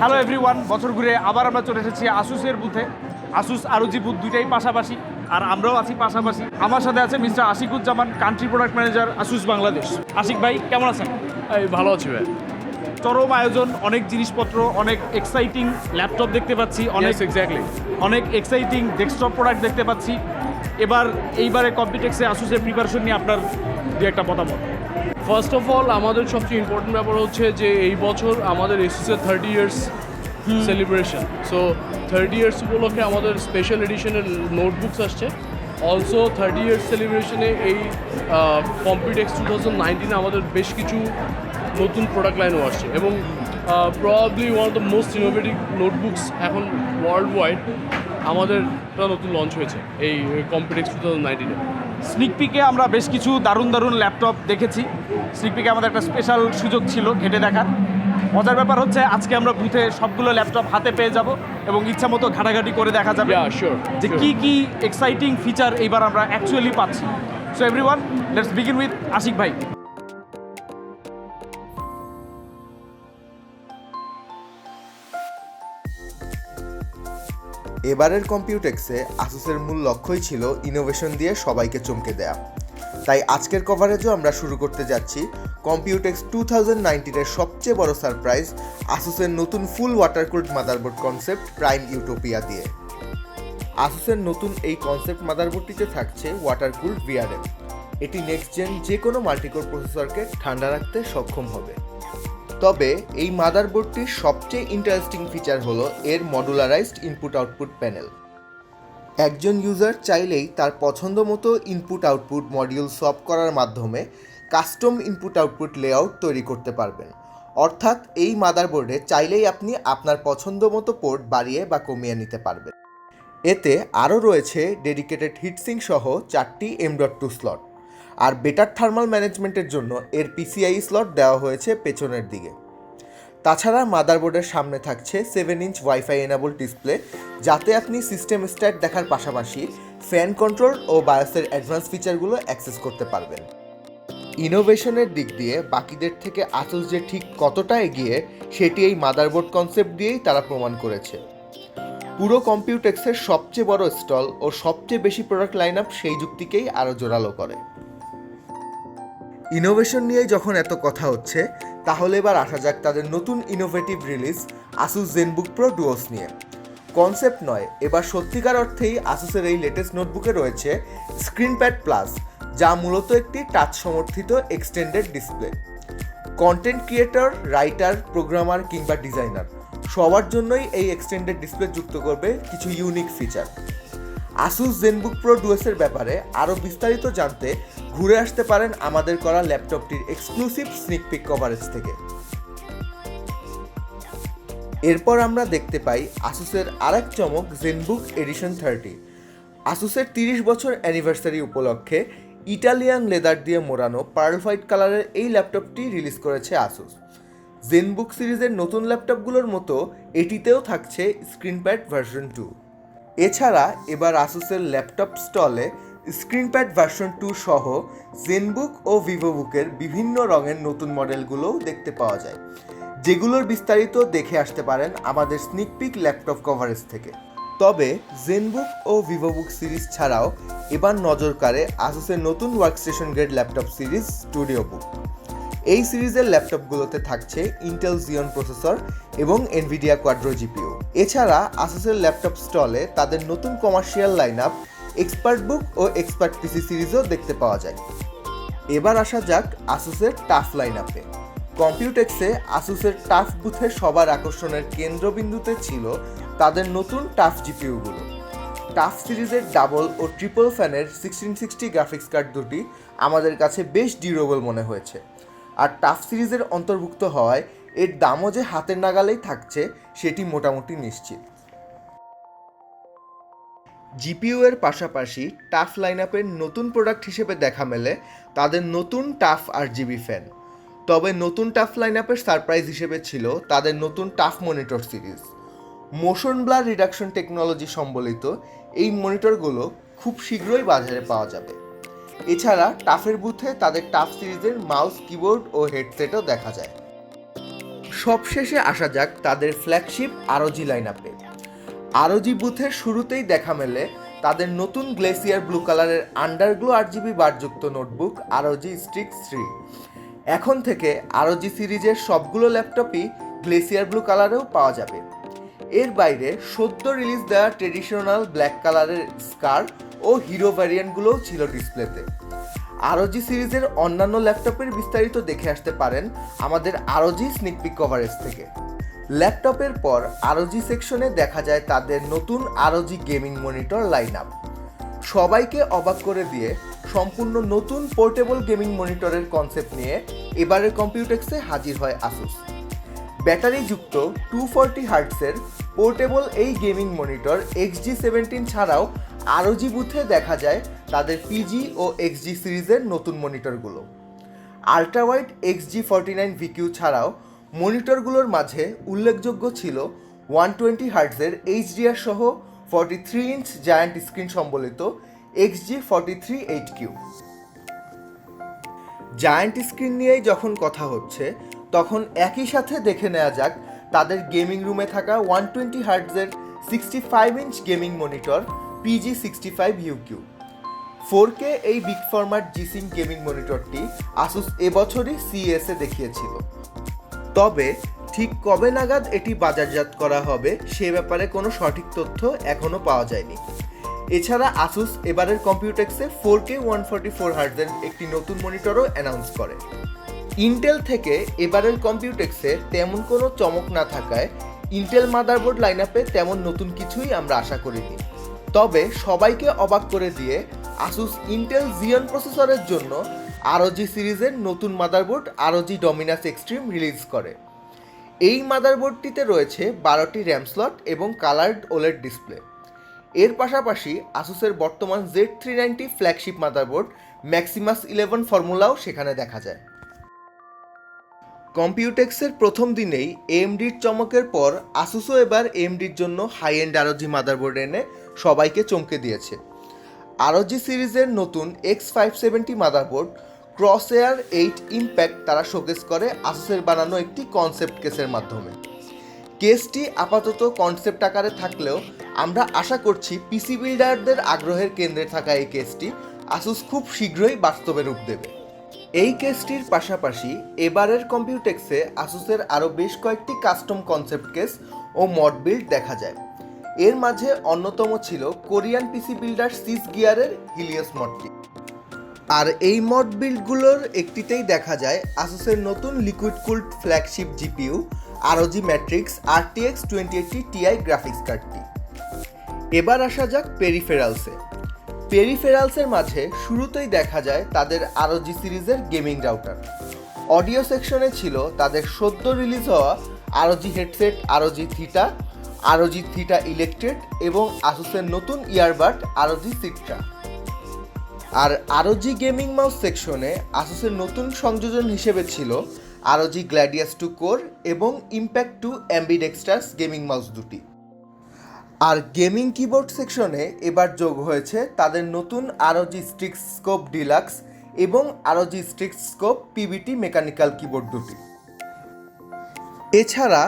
Hello everyone বছর ঘুরে আবার আমরা চলে এসেছি আসুসের বুথে। আসুস আরুজি বুথ দুইটাই পাশাপাশি আর আমরাও আছি পাশাপাশি। আমার সাথে আছে mister Ashikuzzaman country product manager ASUS Bangladesh Ashik ভাই কেমন আছেন? এই ভালো আছি ভাই। চরম আয়োজন অনেক জিনিসপত্র অনেক এক্সাইটিং ল্যাপটপ দেখতে পাচ্ছি অনেক অনেক এক্স্যাক্টলি অনেক এক্সাইটিং ডেস্কটপ প্রোডাক্ট দেখতে পাচ্ছি। এবার এইবারে কম্পিটেক্সে আসুসের প্রিপারেশন নিয়ে আপনার দু একটা মতামত। ফার্স্ট অফ অল আমাদের সবচেয়ে ইম্পর্টেন্ট ব্যাপার হচ্ছে যে এই বছর আমাদের এসএসের thirty years celebration so thirty years উপলক্ষে আমাদের স্পেশাল এডিশনের নোটবুকস আসছে। অলসো থার্টি ইয়ার্স সেলিব্রেশনে এই কম্পিউটেক্স টু থাউজেন্ড নাইনটিনে আমাদের বেশ কিছু নতুন প্রোডাক্ট লাইনও আসছে। এবং probably one of the most innovative notebooks এখন ওয়ার্ল্ড ওয়াইড আমাদের নতুন লঞ্চ হয়েছে এই কম্পিউটেক্স টু থাউজেন্ড নাইনটিনে স্নিক পিকে আমরা বেশ কিছু দারুণ দারুণ ল্যাপটপ দেখেছি। স্নিকপিকে আমাদের একটা স্পেশাল সুযোগ ছিল ঘেটে দেখার। মজার ব্যাপার হচ্ছে আজকে আমরা বুথে সবগুলো ল্যাপটপ হাতে পেয়ে যাব এবং ইচ্ছা মতো ঘাটাঘাটি করে দেখা যাবে। যে কি কি এক্সাইটিং ফিচার এইবার আমরা অ্যাকচুয়ালি পাচ্ছি। So everyone let's begin with Ashik ভাই। এবারের কম্পিউটেক্সে আসুসের মূল লক্ষ্যই ছিল ইনোভেশন দিয়ে সবাইকে চমকে দেয়া। তাই আজকের কভারেজও আমরা শুরু করতে যাচ্ছি কম্পিউটেক্স টু থাউজেন্ড নাইনটিনের সবচেয়ে বড় সারপ্রাইজ আসুসের নতুন full water cooled motherboard concept prime Utopia দিয়ে। আসুসের নতুন এই কনসেপ্ট মাদারবোর্ডটিতে থাকছে ওয়াটারকুলড ভিআরএম এটি নেক্সট জেন যে কোনো মাল্টিকোর প্রসেসরকে ঠান্ডা রাখতে সক্ষম হবে। তবে এই মাদারবোর্ডটির সবচেয়ে ইন্টারেস্টিং ফিচার হলো এর মডুলারাইজড ইনপুট আউটপুট প্যানেল একজন ইউজার চাইলেই তার পছন্দ মতো ইনপুট আউটপুট মডিউল সব করার মাধ্যমে কাস্টম ইনপুট আউটপুট লেআউট তৈরি করতে পারবেন। অর্থাৎ এই মাদারবোর্ডে চাইলেই আপনি আপনার পছন্দ মতো পোর্ট বাড়িয়ে বা কমিয়ে নিতে পারবেন। এতে আরও রয়েছে ডেডিকেটেড হিটসিং সহ চারটি এম ডট টু স্লট আর বেটার থার্মাল ম্যানেজমেন্টের জন্য এর পিসিআই স্লট দেওয়া হয়েছে পেছনের দিকে। তাছাড়া মাদারবোর্ডের সামনে থাকছে seven inch wifi enable display যাতে আপনি সিস্টেম স্ট্যাট দেখার পাশাপাশি ফ্যান কন্ট্রোল ও বায়োসের অ্যাডভান্স ফিচারগুলো অ্যাক্সেস করতে পারবেন। ইনোভেশনের দিক দিয়ে বাকিদের থেকে আসুস যে ঠিক কতটা এগিয়ে, সেটি এই মাদারবোর্ড কনসেপ্ট দিয়েই তারা প্রমাণ করেছে। পুরো কম্পিউটেক্সের সবচেয়ে বড় স্টল ও সবচেয়ে বেশি প্রোডাক্ট লাইন আপ সেই যুক্তিকেই আরও জোরালো করে। ইনোভেশন নিয়ে যখন এত কথা হচ্ছে, তাহলে এবার আসা যাক তাদের নতুন innovative release ASUS Zenbook Pro Duos নিয়ে। কনসেপ্ট নয়, এবার সত্যিকার অর্থেই আসুসের এই লেটেস্ট নোটবুকে রয়েছে স্ক্রিনপ্যাড প্লাস যা মূলত একটি টাচ সমর্থিত extended display content creator writer programmer কিংবা ডিজাইনার সবার জন্যই এই এক্সটেন্ডেড ডিসপ্লে যুক্ত করবে কিছু unique feature ASUS Zenbook Pro ডুয়েসের ব্যাপারে আরও বিস্তারিত জানতে ঘুরে আসতে পারেন আমাদের করা ল্যাপটপটির এক্সক্লুসিভ স্নিক পিক কভারেজ থেকে। এরপর আমরা দেখতে পাই আসুসের আরেক চমক জেনবুক এডিশন থার্টি আসুসের তিরিশ বছর অ্যানিভার্সারি উপলক্ষে ইটালিয়ান লেদার দিয়ে মোড়ানো পার্ল হোয়াইট কালারের এই ল্যাপটপটি রিলিজ করেছে আসুস জেনবুক সিরিজের নতুন ল্যাপটপগুলোর মতো এটিতেও থাকছে স্ক্রিনপ্যাড ভার্সন টু এছাড়া এবার আসুসের ল্যাপটপ স্টলে স্ক্রিনপ্যাড ভার্সন টু সহ জেনবুক ও ভিভোবুকের বিভিন্ন রঙের নতুন মডেলগুলোও দেখতে পাওয়া যায়। যেগুলোর বিস্তারিত দেখে আসতে পারেন আমাদের স্নিক পিক ল্যাপটপ কভারেজ থেকে। তবে জেনবুক ও ভিভোবুক সিরিজ ছাড়াও এবার নজর কাড়ে আসুসের নতুন workstation grade laptop series StudioBook. এই সিরিজের ল্যাপটপগুলোতে থাকছে ইন্টেল জিওন প্রসেসর এবং এনভিডিয়া কোয়াড্রো জিপিও এছাড়া আসুসের ল্যাপটপ স্টলে তাদের নতুন commercial line up expert book ও এক্সপার্ট পিসি সিরিজও দেখতে পাওয়া যায়। এবার আসা যাক আসুসের টাফ লাইন আপে কম্পিউটেক্সে আসুসের টাফ বুথে সবার আকর্ষণের কেন্দ্রবিন্দুতে ছিল তাদের নতুন টাফ জিপিইউগুলো টাফ সিরিজের ডাবল ও ট্রিপল ফ্যানের সিক্সটিন সিক্সটি গ্রাফিক্স কার্ড দুটি আমাদের কাছে বেশ ডিউরেবল মনে হয়েছে। আর টাফ সিরিজের অন্তর্ভুক্ত হওয়ায় এর দামও যে হাতের নাগালেই থাকছে, সেটি মোটামুটি নিশ্চিত। জিপিইউ এর পাশাপাশি টাফ লাইন আপের নতুন প্রোডাক্ট হিসেবে দেখা মেলে তাদের নতুন টাফ আর জিবি ফ্যান তবে নতুন টাফ লাইনআপের সারপ্রাইজ হিসেবে ছিল তাদের নতুন TUF monitor series. Motion blur reduction technology সম্বলিত এই মনিটরগুলো খুব শীঘ্রই বাজারে পাওয়া যাবে। এছাড়া টাফের বুথে তাদের টাফ সিরিজের মাউস, কিবোর্ড ও হেডসেটও দেখা যায়। সবশেষে আসা যাক তাদের ফ্ল্যাগশিপ আরজি লাইন আপে আরজি বুথের শুরুতেই দেখা মেলে তাদের নতুন গ্লেসিয়ার ব্লু কালারের আন্ডারগ্লো আট জিবি বারযুক্ত নোটবুক আরজি স্ট্রিক থ্রি। এখন থেকে আরজি সিরিজের সবগুলো ল্যাপটপই গ্লেসিয়ার ব্লু কালারেও পাওয়া যাবে। এর বাইরে সদ্য রিলিজ দেওয়া ট্রেডিশনাল ব্ল্যাক কালারের স্কার ও হিরো ভ্যারিয়েন্টগুলোও ছিল ডিসপ্লেতে আরজি সিরিজের অন্যান্য ল্যাপটপের বিস্তারিত দেখে আসতে পারেন আমাদের আরজি স্নিকপিক কভারেজ থেকে। ল্যাপটপের পর আরজি সেকশনে দেখা যায় তাদের নতুন ROG gaming monitor line up সবাইকে অবাক করে দিয়ে সম্পূর্ণ নতুন পোর্টেবল গেমিং মনিটরের কনসেপ্ট নিয়ে এবারের কম্পিউটেক্সে হাজির হয় আসুস ব্যাটারিযুক্ত টু ফোরটি হার্টসের পোর্টেবল এই গেমিং মনিটর এক্সজি সেভেন্টিন ছাড়াও আরজি বুথে দেখা যায় তাদের পিজি ও এক্সজি সিরিজের নতুন মনিটরগুলো। Ultrawide XG forty nine VQ ছাড়াও মনিটরগুলোর মাঝে উল্লেখযোগ্য ছিল ওয়ান টোয়েন্টি হার্টসের এইচডিআর সহ forty three inch giant screen সম্বলিত XG forty three eight Q. Giant screen নিয়েই যখন কথা হচ্ছে, তখন একই সাথে দেখে নেওয়া যাক তাদের গেমিং রুমে থাকা one twenty হার্টজের sixty five inch gaming monitor PG sixty five UQ four K এই big format G sync gaming মনিটরটি Asus এবছরই সিএসএ দেখিয়েছিল। তবে ঠিক কবে নাগাদ এটি বাজারজাত করা হবে সে ব্যাপারে কোনো সঠিক তথ্য এখনও পাওয়া যায়নি। এছাড়া আসুস এবারের কম্পিউটেক্সে four K one forty four হার্টজের একটি নতুন মনিটরও অ্যানাউন্স করে। ইন্টেল থেকে এবারের কম্পিউটেক্সে তেমন কোনো চমক না থাকায় ইন্টেল মাদারবোর্ড লাইন আপে তেমন নতুন কিছুই আমরা আশা করিনি। তবে সবাইকে অবাক করে দিয়ে আসুস ইন্টেল জিয়ন প্রসেসরের জন্য আরজি সিরিজের নতুন motherboard ROG Dominus extreme release করে। এই মাদারবোর্ডটিতে রয়েছে বারোটি র্যাম স্লট এবং কালার্ড ওলেড ডিসপ্লে এর পাশাপাশি আসুসের বর্তমান Z three ninety flagship motherboard Maximus eleven ফর্মুলাও সেখানে দেখা যায়। কম্পিউটেক্সের প্রথম দিনেই এমডির চমকের পর আসুসও এবার এমডির জন্য হাই এন্ড আরজি মাদারবোর্ড এনে সবাইকে চমকে দিয়েছে। আরজি সিরিজের নতুন X five seventy motherboard Crosshair eight Impact তারা শোকেস করে আসুসের বানানো একটি কনসেপ্ট কেসের মাধ্যমে। কেসটি আপাতত কনসেপ্ট আকারে থাকলেও আমরা আশা করছি পিসি বিল্ডারদের আগ্রহের কেন্দ্রে থাকা এই কেসটি আসুস খুব শীঘ্রই বাস্তবে রূপ দেবে। এই কেসটির পাশাপাশি এবারের কম্পিউটেক্সে আসুসের আরও বেশ কয়েকটি কাস্টম কনসেপ্ট কেস ও মড বিল্ড দেখা যায়। এর মাঝে অন্যতম ছিল কোরিয়ান পিসি বিল্ডার সিস গিয়ারের হিলিয়াস মডটি। আর এই মড বিল্ডগুলোর একটিতেই দেখা যায় আসুসের নতুন liquid cooled flagship GPU ROG Matrix RTX twenty eighty Ti graphics কার্ডটি। এবার আসা যাক পেরিফেরালসে। পেরিফেরালসের মাঝে শুরুতেই দেখা যায় তাদের আরওজি সিরিজের গেমিং রাউটার। অডিও সেকশনে ছিল তাদের সদ্য রিলিজ হওয়া ROG headset ROG Theta ROG Theta Electret এবং আসুসের নতুন ইয়ারবাড আরওজি সিট্রা। আর আরওজি গেমিং মাউস সেকশনে আসুসের নতুন সংযোজন হিসেবে ছিল আরওজি গ্ল্যাডিয়াস টু কোর এবং Impact two ambidextrous gaming mouse দুটি। আর গেমিং কিবোর্ড সেকশনে এবার যোগ হয়েছে তাদের নতুন আরওজি স্ট্রিক স্কোপ ডিলাক্স এবং ROG Strix Scope PBT mechanical keyboard দুটি। এছাড়া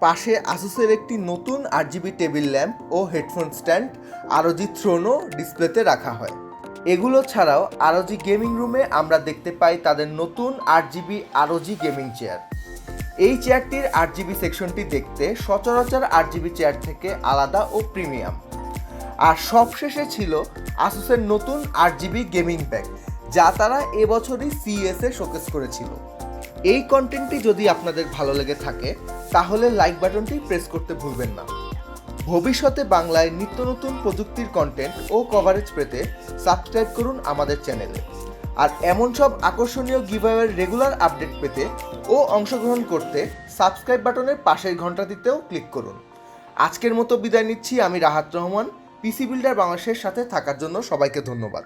পাশে আসুসের একটি নতুন আরজিবি টেবিল ল্যাম্প ও হেডফোন স্ট্যান্ড আরওজি থ্রোনও ডিসপ্লেতে রাখা হয়। এগুলো ছাড়াও আরওজি গেমিং রুমে আমরা দেখতে পাই তাদের নতুন আট জিবি আরওজি গেমিং চেয়ার এই চেয়ারটির আট জিবি সেকশনটি দেখতে সচরাচর আট জিবি চেয়ার থেকে আলাদা ও প্রিমিয়াম। আর সবশেষে ছিল আসুসের নতুন আট জিবি গেমিং ব্যাগ, যা তারা এবছরই সিএসএ শোকেস করেছিল। এই কন্টেন্টটি যদি আপনাদের ভালো লেগে থাকে, তাহলে লাইক বাটনটি প্রেস করতে ভুলবেন না। ভবিষ্যতে বাংলায় নিত্য নতুন প্রযুক্তির কন্টেন্ট ও কভারেজ পেতে সাবস্ক্রাইব করুন আমাদের চ্যানেলে আর এমন সব আকর্ষণীয় গিভওয়ের রেগুলার আপডেট পেতে ও অংশগ্রহণ করতে সাবস্ক্রাইব বাটনের পাশের ঘন্টাটিতেও ক্লিক করুন। আজকের মতো বিদায় নিচ্ছি, আমি রাহাত রহমান পিসি বিল্ডার বাংলাদেশের সাথে থাকার জন্য সবাইকে ধন্যবাদ।